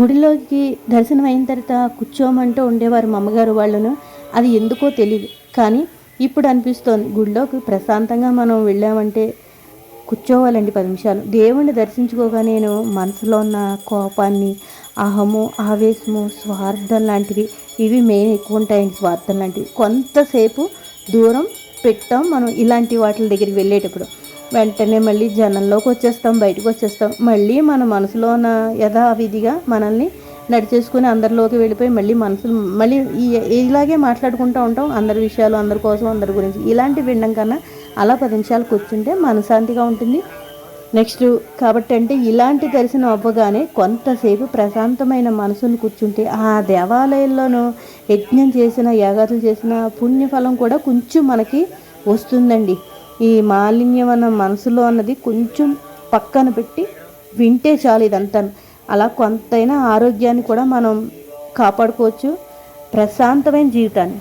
గుడిలోకి దర్శనం అయిన తర్వాత కూర్చోమంటూ ఉండేవారు మా అమ్మగారు వాళ్ళను. అది ఎందుకో తెలియదు కానీ ఇప్పుడు అనిపిస్తోంది. గుడిలోకి ప్రశాంతంగా మనం వెళ్ళామంటే కూర్చోవాలండి పది నిమిషాలు. దేవుణ్ణి దర్శించుకోగా నేను మనసులో ఉన్న కోపాన్ని అహము ఆవేశము స్వార్థం లాంటివి ఇవి మెయిన్ ఎక్కువ ఉంటాయండి స్వార్థం లాంటివి. కొంతసేపు దూరం పెట్టాం మనం ఇలాంటి వాటి దగ్గరికి వెళ్ళేటప్పుడు. వెంటనే మళ్ళీ జనంలోకి వచ్చేస్తాం బయటకు వచ్చేస్తాం. మళ్ళీ మన మనసులో ఉన్న యథావిధిగా మనల్ని నడిచేసుకుని అందరిలోకి వెళ్ళిపోయి మళ్ళీ మనసులు మళ్ళీ ఈ- ఇలాగే మాట్లాడుకుంటూ ఉంటాం. అందరి విషయాలు అందరి కోసం అందరి గురించి. ఇలాంటి వినడం కన్నా అలా పది నిమిషాలు కూర్చుంటే మనశాంతిగా ఉంటుంది. నెక్స్ట్ కాబట్టి అంటే ఇలాంటి దర్శనం అవ్వగానే కొంతసేపు ప్రశాంతమైన మనసును కూర్చుంటే ఆ దేవాలయంలోనూ యజ్ఞం చేసిన యాగాదులు చేసిన పుణ్యఫలం కూడా కొంచెం మనకి వస్తుందండి. ఈ మాలిన్యం అన్న మనసులో అన్నది కొంచెం పక్కన పెట్టి వింటే చాలు ఇదంతా. అలా కొంతైనా ఆరోగ్యాన్ని కూడా మనం కాపాడుకోవచ్చు. ప్రశాంతమైన జీవితాన్ని.